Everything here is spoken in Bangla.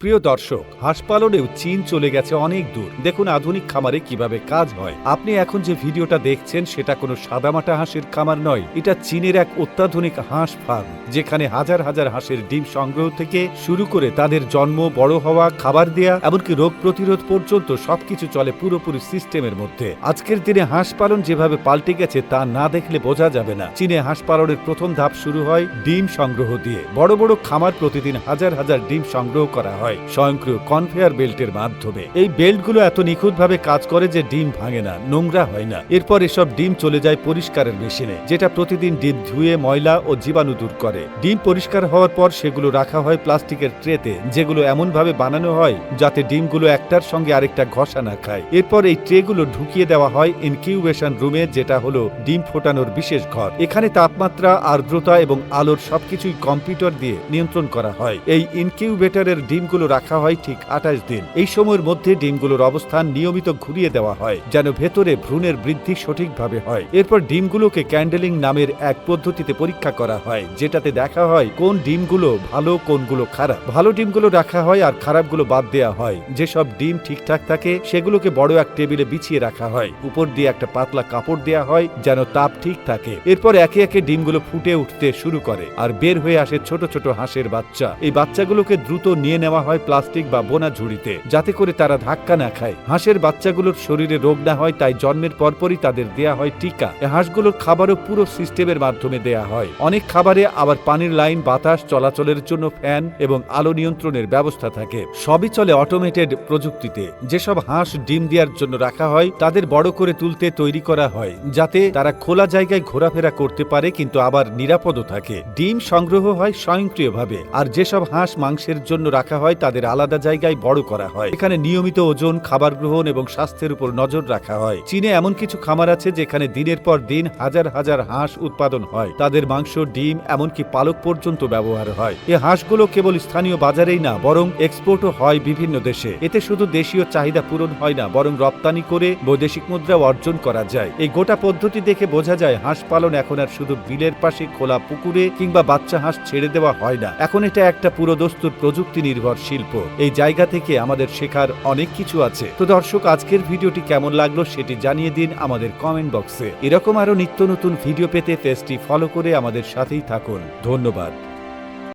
প্রিয় দর্শক, হাঁস পালনেও চীন চলে গেছে অনেক দূর। দেখুন আধুনিক খামারে কীভাবে কাজ হয়। আপনি এখন যে ভিডিওটা দেখছেন, সেটা কোনো সাদামাটা হাঁসের খামার নয়। এটা চীনের এক অত্যাধুনিক হাঁস ফার্ম, যেখানে হাজার হাজার হাঁসের ডিম সংগ্রহ থেকে শুরু করে তাদের জন্ম, বড় হওয়া, খাবার দেয়া, এমনকি রোগ প্রতিরোধ পর্যন্ত সবকিছু চলে পুরোপুরি সিস্টেমের মধ্যে। আজকের দিনে হাঁস পালন যেভাবে পাল্টে গেছে, তা না দেখলে বোঝা যাবে না। চীনে হাঁস পালনের প্রথম ধাপ শুরু হয় ডিম সংগ্রহ দিয়ে। বড় বড় খামার প্রতিদিন হাজার হাজার ডিম সংগ্রহ করা হয়। স্বয়ংক্রিয় কনভেয়ার বেল্টের মাধ্যমে। এই বেল্টগুলো এত নিখুঁতভাবে কাজ করে যে ডিম ভাঙে না, নোংরা হয় না। এরপর এসব ডিম চলে যায় পরিষ্কারের মেশিনে, যেটা প্রতিদিন ডিম ধুয়ে, ময়লা ও জীবাণু দূর করে। ডিম পরিষ্কার হওয়ার পর সেগুলো রাখা হয় প্লাস্টিকের ট্রেতে, যেগুলো এমনভাবে বানানো হয় যাতে ডিমগুলো একটার সঙ্গে আরেকটা ঘষা না খায়। এরপর এই ট্রেগুলো ঢুকিয়ে দেওয়া হয় ইনকিউবেশন রুমে যেটা হলো ডিম ফোটানোর বিশেষ ঘর। এখানে তাপমাত্রা, আর্দ্রতা এবং আলোর সবকিছুই কম্পিউটার দিয়ে নিয়ন্ত্রণ করা হয়। এই ইনকিউবেটরের ডিমগুলো রাখা হয় ঠিক আঠাশ দিন। এই সময়ের মধ্যে ডিমগুলোর অবস্থান নিয়মিত ঘুরিয়ে দেওয়া হয়, যেন ভেতরে ভ্রূণের বৃদ্ধি সঠিকভাবে হয়। এরপর ডিমগুলোকে ক্যান্ডেলিং নামের এক পদ্ধতিতে পরীক্ষা করা হয়, যেটাতে দেখা হয় কোন ডিমগুলো ভালো, কোনগুলো খারাপ। ভালো ডিমগুলো রাখা হয় আর খারাপগুলো বাদ দেওয়া হয়। যেসব ডিম ঠিকঠাক থাকে, সেগুলোকে বড় এক টেবিলে বিছিয়ে রাখা হয়। উপর দিয়ে একটা পাতলা কাপড় দেওয়া হয়, যেন তাপ ঠিক থাকে। এরপর একে একে ডিমগুলো ফুটে উঠতে শুরু করে আর বের হয়ে আসে ছোট ছোট হাঁসের বাচ্চা। এই বাচ্চাগুলোকে দ্রুত নিয়ে নেওয়া হয় প্লাস্টিক বা বোনা ঝুড়িতে, যাতে করে তারা ধাক্কা না খায়। হাঁসের বাচ্চাগুলোর শরীরে রোগ না হয়, তাই জন্মের পরপরই তাদের দেয়া হয় টিকা। হাঁসগুলোর খাবারও পুরো সিস্টেমের মাধ্যমে দেয়া হয়। অনেক খাবারে আবার পানির লাইন, বাতাস, চলাচলের জন্য ফ্যান এবং আলো নিয়ন্ত্রণের ব্যবস্থা থাকে। সবই চলে অটোমেটেড প্রযুক্তিতে। যেসব হাঁস ডিম দেওয়ার জন্য রাখা হয়, তাদের বড় করে তুলতে তৈরি করা হয়, যাতে তারা খোলা জায়গায় ঘোরাফেরা করতে পারে, কিন্তু আবার নিরাপদও থাকে। ডিম সংগ্রহ হয় স্বয়ংক্রিয়ভাবে। আর যেসব হাঁস মাংসের জন্য রাখা হয় তাদের আলাদা জায়গায় বড় করা হয়। এখানে নিয়মিত ওজন, খাবার গ্রহণ এবং স্বাস্থ্যের উপর নজর রাখা হয়। চীনে এমন কিছু খামার আছে যেখানে দিনের পর দিন হাজার হাজার হাঁস উৎপাদন হয়। তাদের মাংস, ডিম, এমনকি পালক পর্যন্ত ব্যবহার হয়। এই হাঁসগুলো কেবল স্থানীয় বাজারেই না, বরং এক্সপোর্টও হয় বিভিন্ন দেশে। এতে শুধু দেশীয় চাহিদা পূরণ হয় না, বরং রপ্তানি করে বৈদেশিক মুদ্রা অর্জন করা যায়। এই গোটা পদ্ধতি দেখে বোঝা যায়, হাঁস পালন এখন আর শুধু বিলের পাশে খোলা পুকুরে কিংবা বাচ্চা হাঁস ছেড়ে দেওয়া হয় না। এখন এটা একটা পুরোদস্তুর প্রযুক্তি নির্ভর শিল্প। এই জায়গা থেকে আমাদের শেখার অনেক কিছু আছে। তো দর্শক, আজকের ভিডিওটি কেমন লাগল সেটি জানিয়ে দিন আমাদের কমেন্ট বক্সে। এরকম আরও নিত্য নতুন ভিডিও পেতে পেজটি ফলো করে আমাদের সাথেই থাকুন। ধন্যবাদ।